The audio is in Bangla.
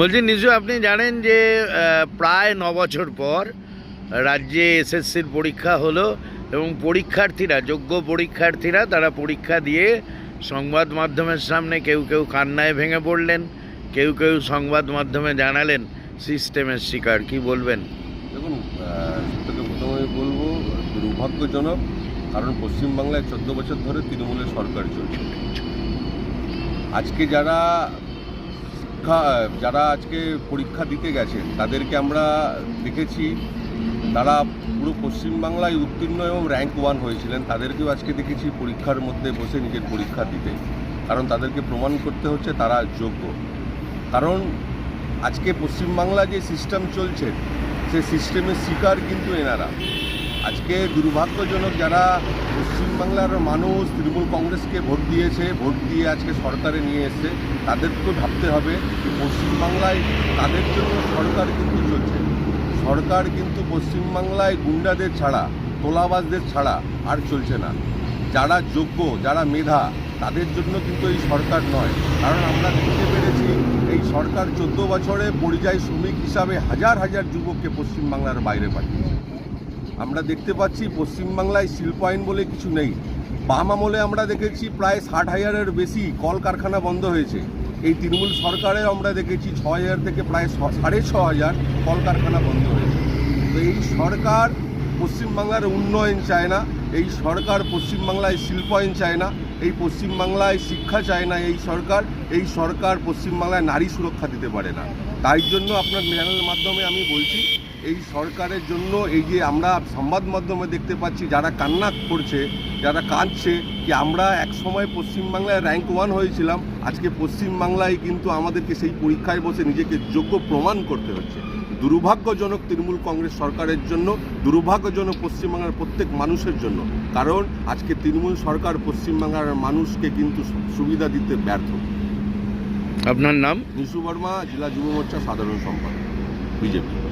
বলছি নিশু আপনি জানেন যে প্রায় ন বছর পর রাজ্যে এসএসসির পরীক্ষা হলো এবং পরীক্ষার্থীরা, যোগ্য পরীক্ষার্থীরা তারা পরীক্ষা দিয়ে সংবাদ মাধ্যমের সামনে কেউ কেউ কান্নায় ভেঙে পড়লেন, কেউ কেউ সংবাদ মাধ্যমে জানালেন সিস্টেমের শিকার। কি বলবেন? দেখুন সত্যকে প্রথমে বলব, দুর্ভাগ্যজনক, কারণ পশ্চিমবাংলায় চোদ্দ বছর ধরে তৃণমূলের সরকার চলছে। আজকে যারা শিক্ষা যারা আজকে পরীক্ষা দিতে গেছে, তাদেরকে আমরা দেখেছি, তারা পুরো পশ্চিমবাংলায় উত্তীর্ণ এবং র্যাঙ্ক ওয়ান হয়েছিলেন। তাদেরকেও আজকে দেখেছি পরীক্ষার মধ্যে বসে নিজের পরীক্ষা দিতে। কারণ তাদেরকে প্রমাণ করতে হচ্ছে তারা যোগ্য। কারণ আজকে পশ্চিমবাংলা যে সিস্টেম চলছে, সে সিস্টেমের শিকার কিন্তু এনারা। আজকে দুর্ভাগ্যজনক যারা পশ্চিমবাংলার মানুষ তৃণমূল কংগ্রেসকে ভোট দিয়েছে, ভোট দিয়ে আজকে সরকারে নিয়ে এসছে, তাদের তো ভাবতে হবে যে পশ্চিমবাংলায় তাদের জন্য সরকার কিন্তু চলছে। সরকার কিন্তু পশ্চিমবাংলায় গুন্ডাদের ছাড়া, তোলাবাজদের ছাড়া আর চলছে না। যারা যোগ্য, যারা মেধা, তাদের জন্য কিন্তু এই সরকার নয়। কারণ আমরা দেখতে পেরেছি এই সরকার চোদ্দ বছরে পরিযায়ী শ্রমিক হিসাবে হাজার হাজার যুবককে পশ্চিমবাংলার বাইরে পাঠিয়েছে। আমরা দেখতে পাচ্ছি পশ্চিমবাংলায় শিল্প আইন বলে কিছু নেই। বাম আমলে আমরা দেখেছি প্রায় ষাট হাজারের বেশি কলকারখানা বন্ধ হয়েছে। এই তৃণমূল সরকারে আমরা দেখেছি ছ হাজার থেকে প্রায় সাড়ে ছ হাজার কলকারখানা বন্ধ হয়েছে। তো এই সরকার পশ্চিমবাংলার উন্নয়ন চায় না, এই সরকার পশ্চিমবাংলায় শিল্পায়ন চায় না এই পশ্চিমবাংলায় শিক্ষা চায় না এই সরকার এই সরকার পশ্চিমবাংলায় নারী সুরক্ষা দিতে পারে না। তাই জন্য আপনার চ্যানেলের মাধ্যমে আমি বলছি, এই সরকারের জন্য এই যে আমরা সংবাদ মাধ্যমে দেখতে পাচ্ছি, যারা কান্না করছে, যারা কাঁদছে, কি আমরা এক সময় পশ্চিমবাংলায় র্যাঙ্ক ওয়ান হয়েছিলাম, আজকে পশ্চিমবাংলায় কিন্তু আমাদেরকে সেই পরীক্ষায় বসে নিজেকে যোগ্য প্রমাণ করতে হচ্ছে। দুর্ভাগ্যজনক তৃণমূল কংগ্রেস সরকারের জন্য দুর্ভাগ্যজনক পশ্চিমবাংলার প্রত্যেক মানুষের জন্য। কারণ আজকে তৃণমূল সরকার পশ্চিমবাংলার মানুষকে কিন্তু সুবিধা দিতে ব্যর্থ। আপনার নাম? নিশু বর্মা জেলা যুব মোর্চা সাধারণ সম্পাদক বিজেপি।